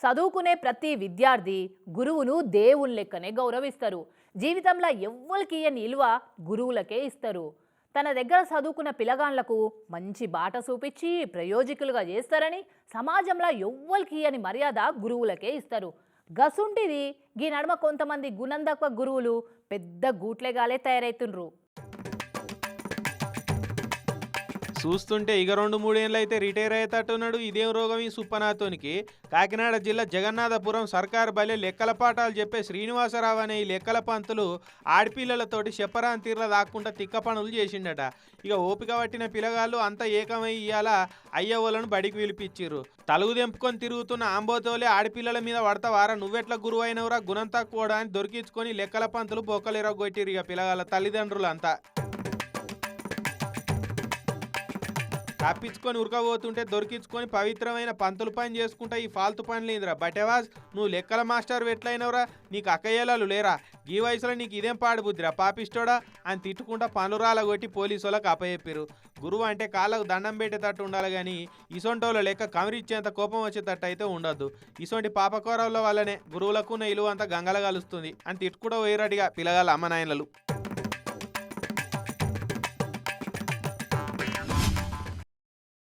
చదువుకునే ప్రతి విద్యార్థి గురువును దేవుని లెక్కనే గౌరవిస్తారు. జీవితంలో ఎవ్వరికి ఇయ్యని విలువ గురువులకే ఇస్తారు. తన దగ్గర చదువుకున్న పిల్లగాండ్లకు మంచి బాట చూపించి ప్రయోజకులుగా చేస్తారని సమాజంలో ఎవ్వరికి ఇయ్యని మర్యాద గురువులకే ఇస్తారు. గసుంటిది గీ నడుమ కొంతమంది గుణందక్వ గురువులు పెద్ద గూట్లేగాలే తయారవుతుండ్రు చూస్తుంటే ఇక రెండు మూడేళ్ళు అయితే రిటైర్ అయ్యేటట్టున్నాడు. ఇదేం రోగం ఈ సుప్పనాథోనికి? కాకినాడ జిల్లా జగన్నాథపురం సర్కారు బలే లెక్కల పాఠాలు చెప్పే శ్రీనివాసరావు అనే ఈ లెక్కల పంతులు ఆడపిల్లలతోటి చెప్పరాని తీర్ల దాక్కుంటా తిక్క పనులు చేసిండట. ఇక ఓపిక పట్టిన పిల్లగాళ్ళు అంతా ఏకమై ఇయ్యాల అయ్యవ్వలను బడికి పిలిపించారు తలుగు తెంపుకొని తిరుగుతున్న ఆంబోతోలే ఆడపిల్లల మీద పడతావారా? నువ్వెట్లా గురువైనవరా? గుణం తక్కువ అని దొరికించుకొని లెక్కల పంతులు బొక్కలేరగొట్టిరు ఇక పిల్లగాళ్ళ తల్లిదండ్రులు తప్పించుకొని ఉరకబోతుంటే దొరికించుకొని పవిత్రమైన పంతులు పని చేసుకుంటా ఈ ఫాల్తు పనులు ఏందిరా బటేవాజ్ నువ్వు లెక్కల మాస్టర్ ఎట్లయినవరా? నీకు అక్కయ్యేలాలు లేరా? ఈ వయసులో నీకు ఇదేం పాడు బుద్ధిరా? పాపిస్తోడా అని తిట్టుకుంటా పనులు కొట్టి పోలీసు వాళ్ళకి అప్పచెప్పారు గురువు అంటే కాళ్ళకు దండం పెట్టేటట్టు ఉండాలి కానీ ఇసొంటోళ్ళ లెక్క కమిరిచ్చేంత కోపం వచ్చేటట్టు అయితే ఉండొద్దు. ఇసొంటి పాపకోరవుల వల్లనే గురువులకు ఉన్న ఇలువ అంతా గంగల కలుస్తుంది అని తిట్టుకుంటూ పోయిరటిగా పిల్లగాళ్ళ అమ్మ నాయనలు.